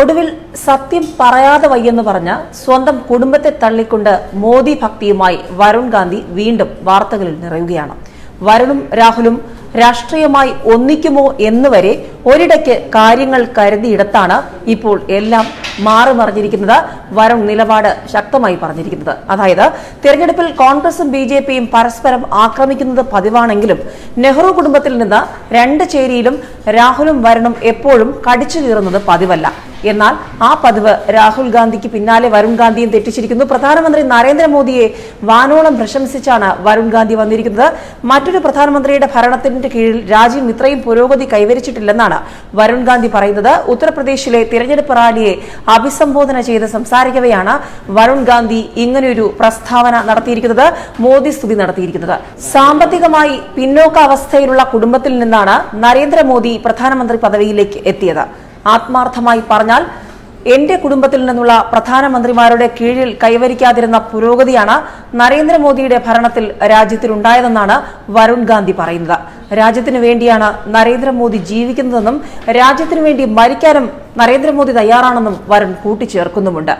ഒടുവിൽ സത്യം പറയാതെ വയ്യെന്ന് പറഞ്ഞ സ്വന്തം കുടുംബത്തെ തള്ളിക്കൊണ്ട് മോദി ഭക്തിയുമായി വരുൺ ഗാന്ധി വീണ്ടും വാർത്തകളിൽ നിറയുകയാണ്. വരുണും രാഹുലും രാഷ്ട്രീയമായി ഒന്നിക്കുമോ എന്നുവരെ ഒരിടയ്ക്ക് കാര്യങ്ങൾ കരുതിയിടത്താണ് ഇപ്പോൾ എല്ലാം മാറി മറിഞ്ഞിരിക്കുന്നത് വരുൺ നിലപാട് ശക്തമായി പറഞ്ഞിരിക്കുന്നത്. അതായത് തെരഞ്ഞെടുപ്പിൽ കോൺഗ്രസും ബി പരസ്പരം ആക്രമിക്കുന്നത് പതിവാണെങ്കിലും നെഹ്റു കുടുംബത്തിൽ നിന്ന് രണ്ട് ചേരിയിലും രാഹുലും വരുണും എപ്പോഴും കടിച്ചു കീറുന്നത് പതിവല്ല. എന്നാൽ ആ പതിവ് രാഹുൽ ഗാന്ധിക്ക് പിന്നാലെ വരുൺ ഗാന്ധിയും തെറ്റിച്ചിരിക്കുന്നു. പ്രധാനമന്ത്രി നരേന്ദ്രമോദിയെ വാനോളം പ്രശംസിച്ചാണ് വരുൺ ഗാന്ധി വന്നിരിക്കുന്നത്. മറ്റൊരു പ്രധാനമന്ത്രിയുടെ ഭരണത്തിന്റെ കീഴിൽ രാജ്യം ഇത്രയും പുരോഗതി കൈവരിച്ചിട്ടില്ലെന്നാണ് വരുൺ ഗാന്ധി പറയുന്നത്. ഉത്തർപ്രദേശിലെ തിരഞ്ഞെടുപ്പ് റാലിയെ അഭിസംബോധന ചെയ്ത് സംസാരിക്കവെയാണ് വരുൺ ഗാന്ധി ഇങ്ങനെയൊരു പ്രസ്താവന നടത്തിയിരിക്കുന്നത് മോദി സ്തുതി നടത്തിയിരിക്കുന്നത്. സാമ്പത്തികമായി പിന്നോക്ക അവസ്ഥയിലുള്ള കുടുംബത്തിൽ നിന്നാണ് നരേന്ദ്രമോദി പ്രധാനമന്ത്രി പദവിയിലേക്ക് എത്തിയത്. ആത്മാർത്ഥമായി പറഞ്ഞാൽ എന്റെ കുടുംബത്തിൽ നിന്നുള്ള പ്രധാനമന്ത്രിമാരുടെ കീഴിൽ കൈവരിക്കാതിരുന്ന പുരോഗതിയാണ് നരേന്ദ്രമോദിയുടെ ഭരണത്തിൽ രാജ്യത്തിലുണ്ടായതെന്നാണ് വരുൺ ഗാന്ധി പറയുന്നത്. രാജ്യത്തിനു വേണ്ടിയാണ് നരേന്ദ്രമോദി ജീവിക്കുന്നതെന്നും രാജ്യത്തിനു വേണ്ടി മരിക്കാനും നരേന്ദ്രമോദി തയ്യാറാണെന്നും വരുൺ കൂട്ടിച്ചേർക്കുന്നുമുണ്ട്.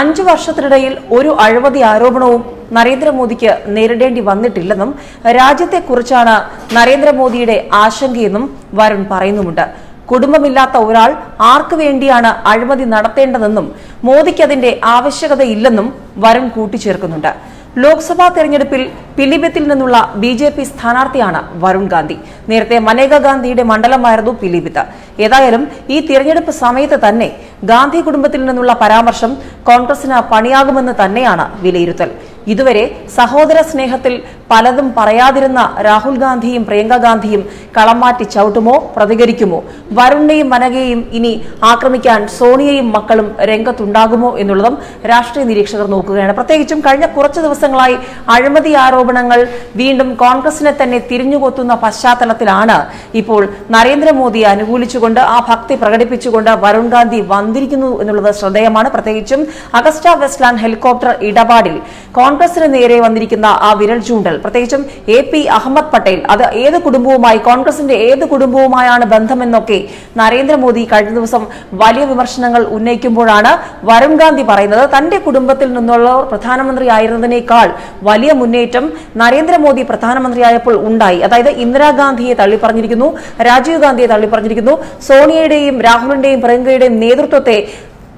അഞ്ചു വർഷത്തിനിടയിൽ ഒരു അഴിമതി ആരോപണവും നരേന്ദ്രമോദിക്ക് നേരിടേണ്ടി വന്നിട്ടില്ലെന്നും രാജ്യത്തെക്കുറിച്ചാണ് നരേന്ദ്രമോദിയുടെ ആശങ്കയെന്നും വരുൺ പറയുന്നുമുണ്ട്. കുടുംബമില്ലാത്ത ഒരാൾ ആർക്കു വേണ്ടിയാണ് അഴിമതി നടത്തേണ്ടതെന്നും മോദിക്ക് അതിന്റെ ആവശ്യകതയില്ലെന്നും വരൺ കൂട്ടിച്ചേർക്കുന്നുണ്ട്. ലോക്സഭാ തെരഞ്ഞെടുപ്പിൽ പിലിബത്തിൽ നിന്നുള്ള ബി ജെ പി സ്ഥാനാർത്ഥിയാണ് വരുൺ ഗാന്ധി. നേരത്തെ മനേക ഗാന്ധിയുടെ മണ്ഡലമായിരുന്നു പിലിബിത്ത്. ഏതായാലും ഈ തിരഞ്ഞെടുപ്പ് സമയത്ത് തന്നെ ഗാന്ധി കുടുംബത്തിൽ നിന്നുള്ള പരാമർശം കോൺഗ്രസിന് പണിയാകുമെന്ന് തന്നെയാണ് വിലയിരുത്തൽ. ഇതുവരെ സഹോദര സ്നേഹത്തിൽ പലതും പറയാതിരുന്ന രാഹുൽ ഗാന്ധിയും പ്രിയങ്ക ഗാന്ധിയും കളം മാറ്റി ചവിട്ടുമോ പ്രതികരിക്കുമോ? വരുണിനെയും മനകയെയും ഇനി ആക്രമിക്കാൻ സോണിയയും മക്കളും രംഗത്തുണ്ടാകുമോ എന്നുള്ളതും രാഷ്ട്രീയ നിരീക്ഷകർ നോക്കുകയാണ്. പ്രത്യേകിച്ചും കഴിഞ്ഞ കുറച്ച് ദിവസങ്ങളായി അഴിമതി ആരോപണങ്ങൾ വീണ്ടും കോൺഗ്രസിനെ തന്നെ തിരിഞ്ഞുകൊത്തുന്ന പശ്ചാത്തലത്തിലാണ് ഇപ്പോൾ നരേന്ദ്രമോദിയെ അനുകൂലിച്ചുകൊണ്ട് ആ ഭക്തി പ്രകടിപ്പിച്ചുകൊണ്ട് വരുൺ ഗാന്ധി വന്നിരിക്കുന്നു എന്നുള്ളത് ശ്രദ്ധേയമാണ്. പ്രത്യേകിച്ചും അഗസ്റ്റ വെസ്റ്റ്ലാൻഡ് ഹെലികോപ്റ്റർ ഇടപാടിൽ കോൺഗ്രസിന് നേരെ വന്നിരിക്കുന്ന ആ വിരൽ ചൂണ്ടൽ. പ്രത്യേകിച്ചും എ പി അഹമ്മദ് പട്ടേൽ. അത് ഏത് കുടുംബവുമായി കോൺഗ്രസിന്റെ ഏത് കുടുംബവുമായാണ് ബന്ധമെന്നൊക്കെ നരേന്ദ്രമോദി കഴിഞ്ഞ ദിവസം വലിയ വിമർശനങ്ങൾ ഉന്നയിക്കുമ്പോഴാണ് വരുൺ ഗാന്ധി പറയുന്നത്. തന്റെ കുടുംബത്തിൽ നിന്നുള്ള നിന്നുള്ളവർ പ്രധാനമന്ത്രിയായിരുന്നതിനേക്കാൾ വലിയ മുന്നേറ്റം നരേന്ദ്രമോദി പ്രധാനമന്ത്രിയായപ്പോൾ ഉണ്ടായി. അതായത് ഇന്ദിരാഗാന്ധിയെ തള്ളിപ്പറഞ്ഞിരിക്കുന്നു രാജീവ് ഗാന്ധിയെ തള്ളിപ്പറഞ്ഞിരിക്കുന്നു. സോണിയയുടെയും രാഹുലിന്റെയും പ്രിയങ്കയുടെയും നേതൃത്വത്തെ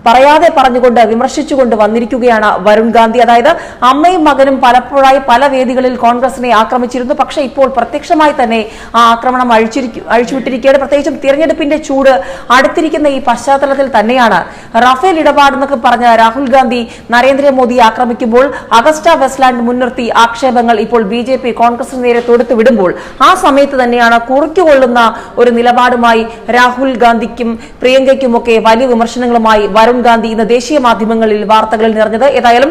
പറയാതെ പറഞ്ഞുകൊണ്ട് വിമർശിച്ചുകൊണ്ട് വന്നിരിക്കുകയാണ് വരുൺ ഗാന്ധി. അതായത് അമ്മയും മകനും പലപ്പോഴായി പല വേദികളിൽ കോൺഗ്രസിനെ ആക്രമിച്ചിരുന്നു. പക്ഷേ ഇപ്പോൾ പ്രത്യക്ഷമായി തന്നെ ആ ആക്രമണം അഴിച്ചിരിക്കും അഴിച്ചുവിട്ടിരിക്കുകയാണ്. പ്രത്യേകിച്ചും തിരഞ്ഞെടുപ്പിന്റെ ചൂട് അടുത്തിരിക്കുന്ന ഈ പശ്ചാത്തലത്തിൽ തന്നെയാണ് റഫേൽ ഇടപാടെന്നൊക്കെ പറഞ്ഞ രാഹുൽ ഗാന്ധി നരേന്ദ്രമോദിയെ ആക്രമിക്കുമ്പോൾ അഗസ്റ്റ വെസ്റ്റ്ലാൻഡ് മുൻനിർത്തി ആക്ഷേപങ്ങൾ ഇപ്പോൾ ബി ജെ പി കോൺഗ്രസിന് നേരെ തൊടുത്തു വിടുമ്പോൾ ആ സമയത്ത് തന്നെയാണ് കുറിക്കുകൊള്ളുന്ന ഒരു നിലപാടുമായി രാഹുൽ ഗാന്ധിക്കും പ്രിയങ്കയ്ക്കുമൊക്കെ വലിയ വിമർശനങ്ങളുമായി വരുൺ ഗാന്ധി ഇന്ന് ദേശീയ മാധ്യമങ്ങളിൽ വാർത്തകളിൽ നിറഞ്ഞത്. ഏതായാലും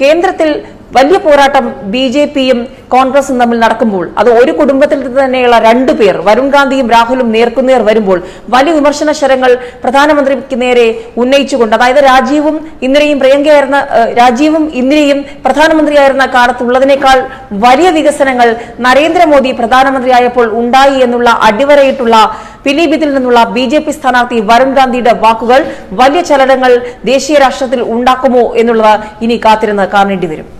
കേന്ദ്രത്തിൽ വലിയ പോരാട്ടം ബി ജെ പിയും കോൺഗ്രസും തമ്മിൽ നടക്കുമ്പോൾ അത് ഒരു കുടുംബത്തിൽ തന്നെയുള്ള രണ്ടു പേർ വരുൺ ഗാന്ധിയും രാഹുലും നേർക്കുനേർ വരുമ്പോൾ വലിയ വിമർശന ശരങ്ങൾ പ്രധാനമന്ത്രിക്ക് നേരെ ഉന്നയിച്ചുകൊണ്ട് അതായത് രാജീവും ഇന്ദിരയും പ്രിയങ്കയായിരുന്ന രാജീവും ഇന്ദിരയും പ്രധാനമന്ത്രിയായിരുന്ന കാലത്തുള്ളതിനേക്കാൾ വലിയ വികസനങ്ങൾ നരേന്ദ്രമോദി പ്രധാനമന്ത്രിയായപ്പോൾ ഉണ്ടായി എന്നുള്ള അടിവരയിട്ടുള്ള പിലീഭിത്തിൽ നിന്നുള്ള ബി ജെ പി സ്ഥാനാർത്ഥി വരുൺ ഗാന്ധിയുടെ വാക്കുകൾ വലിയ ചലനങ്ങൾ ദേശീയ രാഷ്ട്രത്തിൽ ഉണ്ടാക്കുമോ എന്നുള്ളത് ഇനി കാത്തിരുന്ന് കാണേണ്ടി വരും